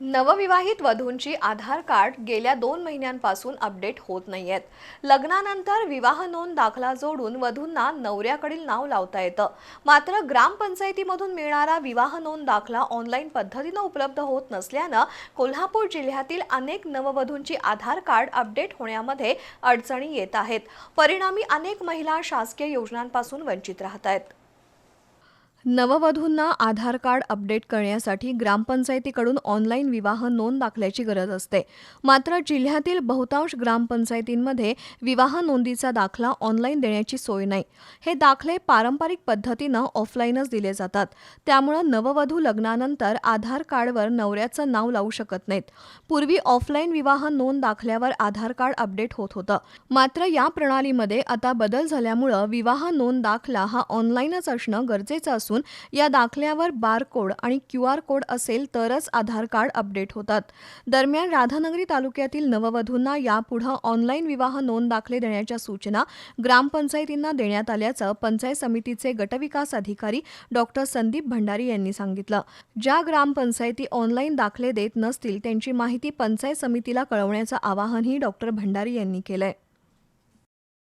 नवविवाहित वधूंची आधार कार्ड गेल्या दोन महिन्यांपासून अपडेट होत नाहीयेत. लग्नानंतर विवाह नोंद दाखला जोडून वधूंना नवऱ्याकडील नाव लावता येतं. मात्र ग्रामपंचायतीमधून मिळणारा विवाह नोंद दाखला ऑनलाईन पद्धतीनं उपलब्ध होत नसल्यानं कोल्हापूर जिल्ह्यातील अनेक नववधूंची आधार कार्ड अपडेट होण्यामध्ये अडचणी येत आहेत. परिणामी अनेक महिला शासकीय योजनांपासून वंचित राहत आहेत. नववधूंना आधार कार्ड अपडेट करण्यासाठी ग्रामपंचायतीकडून ऑनलाईन विवाह नोंद दाखल्याची गरज असते. मात्र जिल्ह्यातील बहुतांश ग्रामपंचायतींमध्ये विवाह नोंदीचा दाखला ऑनलाईन देण्याची सोय नाही. हे दाखले पारंपरिक पद्धतीनं ऑफलाईनच दिले जातात. त्यामुळं नववधू लग्नानंतर आधार कार्डवर नवऱ्याचं नाव लावू शकत नाहीत. पूर्वी ऑफलाईन विवाह नोंद दाखल्यावर आधार कार्ड अपडेट होत होतं. मात्र या प्रणालीमध्ये आता बदल झाल्यामुळं विवाह नोंद दाखला हा ऑनलाईनच असणं गरजेचं असून या दाखल्यावर बारकोड आणि क्यू आर कोड असेल तरच आधार कार्ड अपडेट होतात. दरम्यान राधानगरी तालुक्यातील नववधूंना यापुढं ऑनलाईन विवाह नोंद दाखले देण्याच्या सूचना ग्रामपंचायतींना देण्यात आल्याचं पंचायत समितीचे गटविकास अधिकारी डॉक्टर संदीप भंडारी यांनी सांगितलं. ज्या ग्रामपंचायती ऑनलाईन दाखले देत नसतील त्यांची माहिती पंचायत समितीला कळवण्याचं आवाहनही डॉक्टर भंडारी यांनी केलंय.